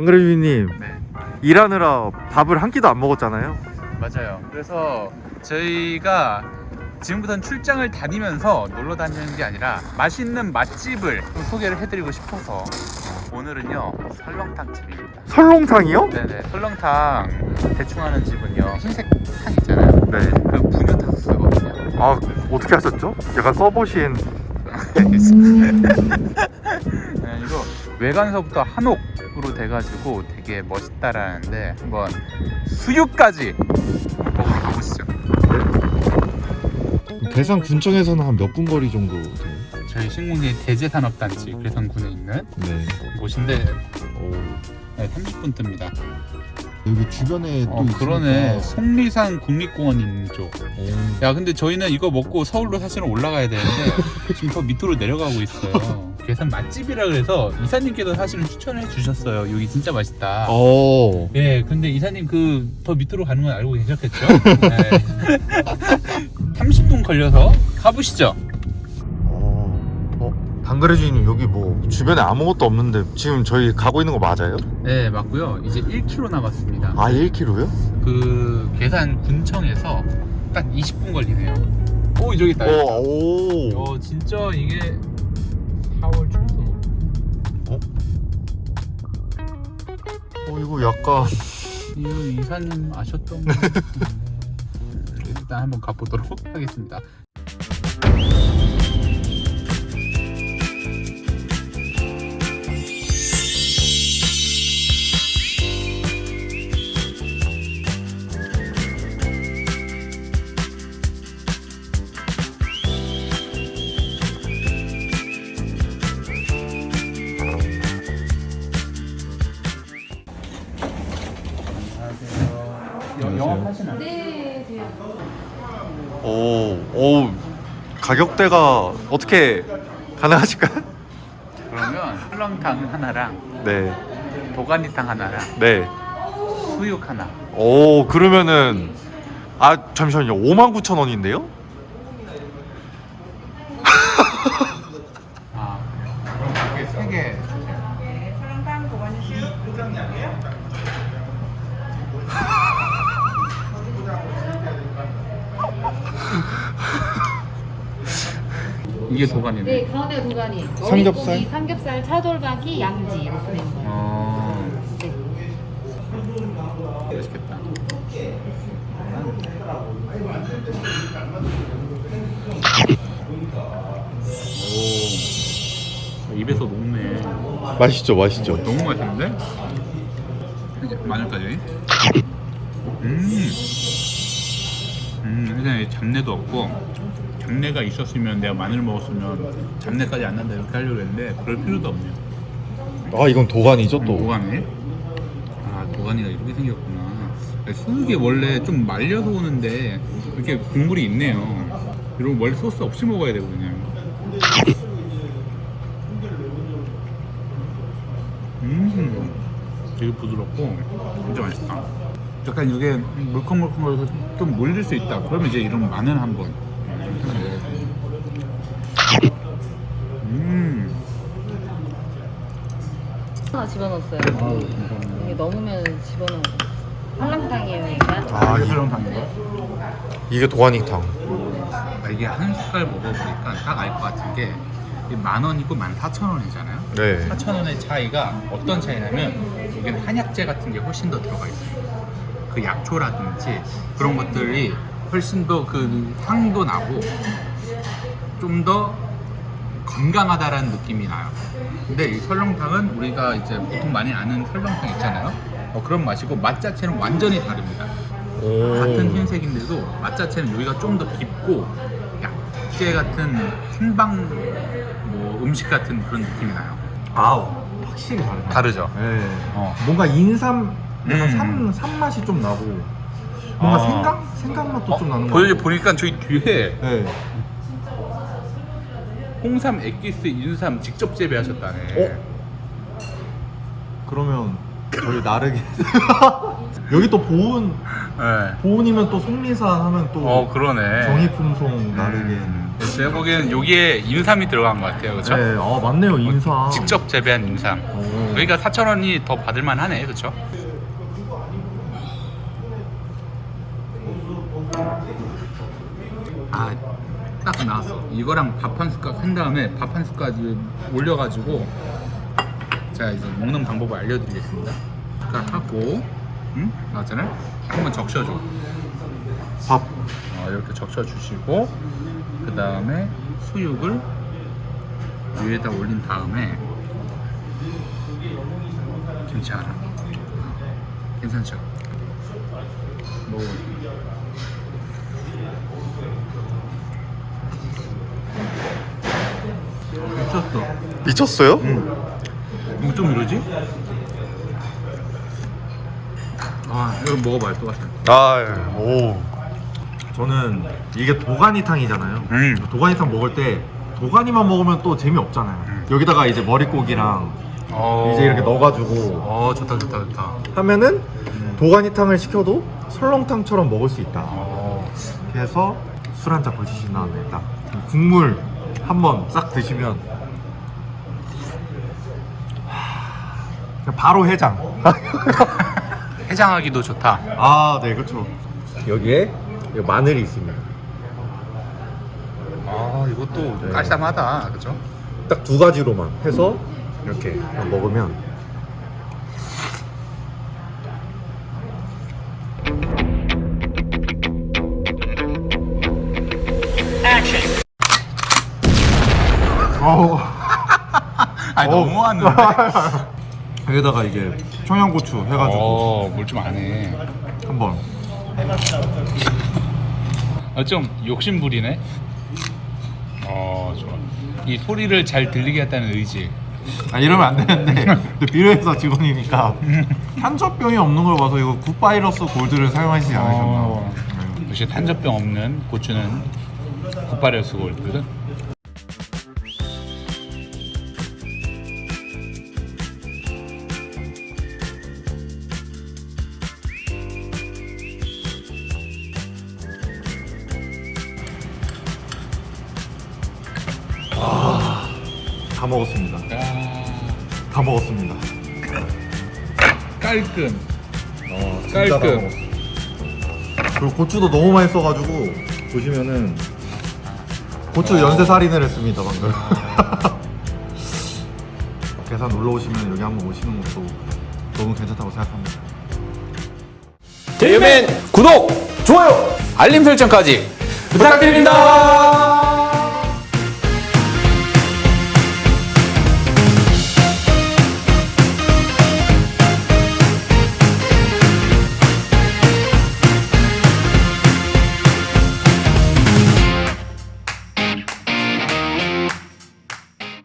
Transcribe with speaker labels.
Speaker 1: 방그레주님
Speaker 2: 네,
Speaker 1: 일하느라 밥을 한 끼도 안 먹었잖아요.
Speaker 2: 맞아요. 그래서 저희가 지금부터는 출장을 다니면서 놀러 다니는 게 아니라 맛있는 맛집을 좀 소개를 해드리고 싶어서 오늘은요 설렁탕 집입니다.
Speaker 1: 설렁탕이요?
Speaker 2: 네네 설렁탕 대충 하는 집은요 흰색 탕 있잖아요.
Speaker 1: 네.
Speaker 2: 그 분유탕 쓰거든요.
Speaker 1: 아 어떻게 하셨죠? 약간 써보신
Speaker 2: 네, 이거 외관서부터 한옥 으로 돼가지고 되게 멋있다라는데 한번 수육까지 먹으러 가보시죠.
Speaker 1: 대상 군청에서는 한 몇 분 거리 정도 돼요?
Speaker 2: 저희 신공리 대제산업단지 괴산군에 있는
Speaker 1: 네.
Speaker 2: 곳인데
Speaker 1: 오,
Speaker 2: 네, 30분 뜹니다.
Speaker 1: 여기 주변에
Speaker 2: 어, 그러네. 속리산 국립공원 있는 쪽.
Speaker 1: 오,
Speaker 2: 야, 근데 저희는 이거 먹고 서울로 사실은 올라가야 되는데 지금 더 밑으로 내려가고 있어요. 괴산 맛집이라 그래서 이사님께서 사실은 추천해 주셨어요. 여기 진짜 맛있다.
Speaker 1: 어.
Speaker 2: 예, 근데 이사님 그 더 밑으로 가는 건 알고 계셨겠죠? 네. 30분 걸려서 가보시죠.
Speaker 1: 어, 어, 방그레주님 여기 뭐 주변에 아무것도 없는데 지금 저희 가고 있는 거 맞아요?
Speaker 2: 네, 맞고요. 이제 1km 남았습니다.
Speaker 1: 아 1km요?
Speaker 2: 그 계산 군청에서 딱 20분 걸리네요. 오, 저기 있다.
Speaker 1: 어, 오.
Speaker 2: 어, 진짜 이게 4월 중순.
Speaker 1: 어 이거 약간
Speaker 2: 이거 이사님 아셨던 거 같은데. 일단 한번 가보도록 하겠습니다. 영- 영업하시나요?
Speaker 3: 네, 돼요.
Speaker 1: 오, 오 가격대가 어떻게 가능하실까요?
Speaker 2: 그러면 설렁탕 하나랑
Speaker 1: 네,
Speaker 2: 도가니탕 하나랑
Speaker 1: 네.
Speaker 2: 수육 하나.
Speaker 1: 오 그러면은 아 잠시만요 5만 9천 원인데요?
Speaker 2: 이게 도가니네.
Speaker 3: 네, 가운데 도가니.
Speaker 1: 삼겹살?
Speaker 3: 머릿고기, 삼겹살, 차돌박이, 양지 이렇게 된 거예요.
Speaker 2: 어,
Speaker 3: 네.
Speaker 2: 맛있겠다. 오, 입에서 녹네.
Speaker 1: 맛있죠, 맛있죠.
Speaker 2: 너무 맛있는데? 마늘까지. 음, 음, 일단 잡내도 없고 잡내가 있었으면 내가 마늘 먹었으면 잡내까지 안 난다 이렇게 하려고 했는데 그럴 필요도 없네요.
Speaker 1: 아 이건 도가니죠 또.
Speaker 2: 도가니? 아 도가니가 이렇게 생겼구나. 수육이 원래 좀 말려서 오는데 이렇게 국물이 있네요. 이런 원래 소스 없이 먹어야 되거든요. 음, 되게 부드럽고 진짜 맛있다. 약간 이게 물컹물컹해서 좀 물릴 수 있다. 그러면 이제 이런 마늘 한 번. 음.
Speaker 3: 하나 집어넣었어요. 이게 넘으면 집어넣어. 설렁탕이에요, 이게.
Speaker 1: 아
Speaker 2: 이게
Speaker 1: 이,
Speaker 2: 설렁탕인가?
Speaker 1: 이게 도가니탕.
Speaker 2: 아, 이게 한 숟갈 먹어보니까 딱 알 것 같은 게 만 원이고 만 사천 원이잖아요.
Speaker 1: 네.
Speaker 2: 4천 원의 차이가 어떤 차이냐면 여기는 한약재 같은 게 훨씬 더 들어가 있어요. 그 약초라든지 그런 것들이 훨씬 더 그 향도 나고 좀 더 건강하다라는 느낌이 나요. 근데 이 설렁탕은 우리가 이제 보통 많이 아는 설렁탕 있잖아요. 어, 그런 맛이고 맛 자체는 완전히 다릅니다.
Speaker 1: 오.
Speaker 2: 같은 흰색인데도 맛 자체는 여기가 좀 더 깊고 약재 같은 생방 뭐 음식 같은 그런 느낌이 나요.
Speaker 4: 아우 확실히 다르다.
Speaker 2: 다르죠.
Speaker 4: 네.
Speaker 2: 어.
Speaker 4: 뭔가 인삼, 약간
Speaker 2: 음.
Speaker 4: 삼, 삼 맛이 좀 나고 뭔가
Speaker 2: 아.
Speaker 4: 생강, 생강 맛도 좀 나는 거.
Speaker 2: 보여 보니까 저기 뒤에
Speaker 4: 네.
Speaker 2: 홍삼 엑기스 인삼 직접 재배하셨다네.
Speaker 4: 어? 그러면 저희 나르게 여기 또 보은
Speaker 2: 네.
Speaker 4: 보은이면 또 속리산 하면 또
Speaker 2: 어 그러네.
Speaker 4: 정의품송 나르게
Speaker 2: 음. 제가 보기에는 여기에 인삼이 들어간 것 같아요, 그렇죠?
Speaker 4: 네, 아 맞네요 인삼
Speaker 2: 직접 재배한 인삼.
Speaker 4: 오.
Speaker 2: 여기가 4천 원이 더 받을만 하네, 그렇죠? 아, 딱 나왔어. 이거랑 밥 한 숟갈 한 다음에 밥 한 숟갈 올려가지고 제가 이제 먹는 방법을 알려드리겠습니다. 숟갈 하고, 응? 나왔잖아요. 한번 적셔줘.
Speaker 1: 밥
Speaker 2: 어, 이렇게 적셔주시고 그 다음에 수육을 위에다 올린 다음에 김치 하나 괜찮죠? 먹어보세요 미쳤어.
Speaker 1: 미쳤어요?
Speaker 2: 이거 좀 이러지? 아 이거 먹어봐요 또 같아
Speaker 1: 아, 오.
Speaker 4: 저는 이게 도가니탕이잖아요.
Speaker 2: 음.
Speaker 4: 도가니탕 먹을 때 도가니만 먹으면 또 재미없잖아요.
Speaker 2: 음.
Speaker 4: 여기다가 이제 머릿고기랑
Speaker 2: 어...
Speaker 4: 이제 이렇게 넣어가지고.
Speaker 2: 어 좋다 좋다 좋다.
Speaker 4: 하면은 도가니탕을 시켜도 설렁탕처럼 먹을 수 있다.
Speaker 2: 어...
Speaker 4: 해서 술 한잔 거치신 다음에 딱 국물 한번 싹 드시면 하, 그냥 바로 해장.
Speaker 2: 해장하기도 좋다.
Speaker 4: 아 네 그렇죠. 여기에 마늘이 있습니다.
Speaker 2: 아 이것도
Speaker 4: 네.
Speaker 2: 깔쌈하다. 그죠?
Speaker 4: 딱 두 가지로만 해서 이렇게 먹으면. 어우. 어우.
Speaker 2: 너무하는데
Speaker 4: 여기다가 이제 청양고추 해가지고
Speaker 2: 어 뭘 좀 안 해
Speaker 4: 한번.
Speaker 2: 아, 좀 욕심부리네. 어 좋아. 이 소리를 잘 들리게 했다는 의지.
Speaker 4: 아 이러면 안 되는데. 근데 비료회사 직원이니까. 탄저병이 없는 걸 봐서 이거 굿바이러스 골드를 사용하시지 않으셨나
Speaker 2: 어.
Speaker 4: 네.
Speaker 2: 역시 탄저병 없는 고추는 쓰고 있거든
Speaker 4: 다 먹었습니다.
Speaker 2: 아,
Speaker 4: 다 먹었습니다.
Speaker 2: 깔끔.
Speaker 4: 어,
Speaker 2: 깔끔.
Speaker 4: 먹었어. 그리고 고추도 너무 많이 써가지고 보시면은 고추 연쇄 살인을 했습니다 방금. 계산 놀러 오시면 여기 한번 오시는 것도 너무 괜찮다고 생각합니다.
Speaker 5: 개그맨 구독, 좋아요, 알림 설정까지 부탁드립니다.